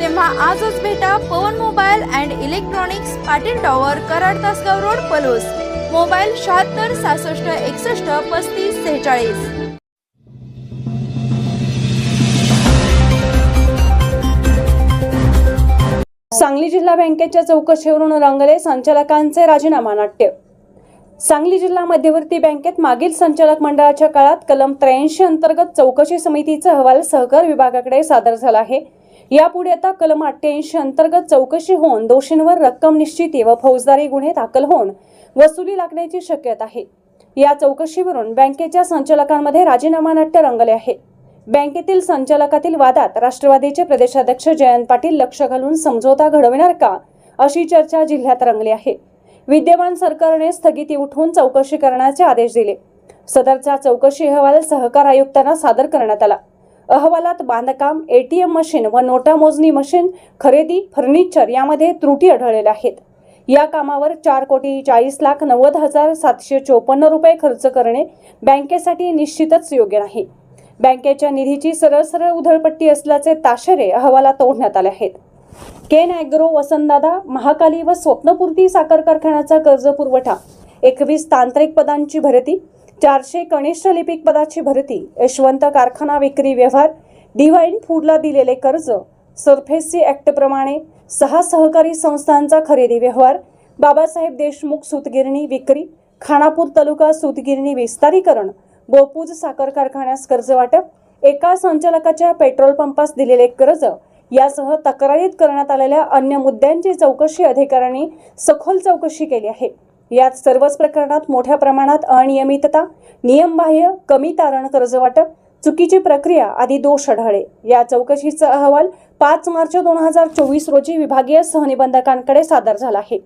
तेव्हा आजच भेटा Pavan mobile and electronics Patil tower Karad Tasgaon road Palus. Mobile शहात्तर सहासष्ट एकसष्ट पस्तीस सेहेचाळीस. सांगली जिल्हा बँकेच्या चौकशीवरून रंगले संचालकांचे राजीनामा नाट्य. सांगली जिल्हा मध्यवर्ती बँकेत मागील संचालक मंडळाच्या काळात कलम त्र्याऐंशी अंतर्गत चौकशी समितीचा अहवाल सहकार विभागाकडे सादर झाला आहे. यापुढे आता कलम अठ्ठ्याऐंशी अंतर्गत चौकशी होऊन दोषींवर रक्कम निश्चिती व फौजदारी गुन्हे दाखल होऊन वसुली लागण्याची शक्यता आहे. या चौकशीवरून बँकेच्या संचालकांमध्ये राजीनामा नाट्य रंगले आहे. बँकेतील संचालकातील वादात राष्ट्रवादीचे प्रदेशाध्यक्ष जयंत पाटील लक्ष घालून समझोता घडविणार का अशी चर्चा जिल्ह्यात रंगली आहे. विद्यमान सरकारने स्थगिती उठवून चौकशी करण्याचे आदेश दिले. सदरचा चौकशी अहवाल सहकार आयुक्तांना सादर करण्यात आला. अहवालात बांधकाम एटीएम मशीन व नोटा मोजणी मशीन खरेदी फर्निचर यामध्ये त्रुटी आढळलेल्या आहेत. या कामावर चार कोटी चाळीस लाख नव्वद हजार सातशे चोपन्न रुपये खर्च करणे बँकेसाठी निश्चितच योग्य नाही. बँकेच्या निधीची सरळ सरळ उधळपट्टी असल्याचे ताशेरे अहवालात ओढण्यात आले आहेत. केन ॲग्रो वसंतदादा महाकाली व स्वप्नपूर्ती साखर कारखान्याचा कर्ज पुरवठा एकवीस तांत्रिक पदांची भरती चारशे कनिष्ठ लिपिक पदाची भरती यशवंत कारखाना विक्री व्यवहार डिव्हाइन फूडला दिलेले कर्ज सरफेसी ॲक्टप्रमाणे सहा सहकारी संस्थांचा खरेदी व्यवहार बाबासाहेब देशमुख सूतगिरणी विक्री खानापूर तालुका सूतगिरणी विस्तारीकरण बोपूज साखर कारखान्यास कर्ज वाटप एका संचालकाच्या पेट्रोल पंपास दिलेले कर्ज यासह तक्रारीत करण्यात आलेल्या अन्य मुद्द्यांची चौकशी अधिकाऱ्यांनी सखोल चौकशी केली आहे. यात सर्वच प्रकरणात मोठ्या प्रमाणात अनियमितता नियमबाह्य कमी तारण कर्ज वाटप चुकीची प्रक्रिया आदी दोष आढळले. या चौकशीचा अहवाल पाच मार्च दोन हजार चोवीस रोजी विभागीय सहनिबंधकांकडे सादर झाला आहे.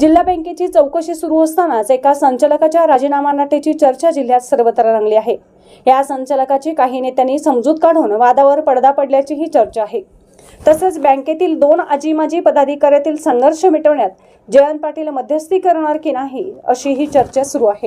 जिल्हा बँकेची चौकशी सुरू असतानाच एका संचालकाच्या राजीनामा नाटेची चर्चा जिल्ह्यात सर्वत्र रंगली आहे. या संचालकाची काही नेत्यांनी समजूत काढून वादावर पडदा पडल्याची ही चर्चा आहे. तसंच बँकेतील दोन आजीमाजी पदाधिकाऱ्यातील संघर्ष मिटवण्यात जयंत पाटील मध्यस्थी करणार की नाही अशी ही चर्चा सुरू आहे.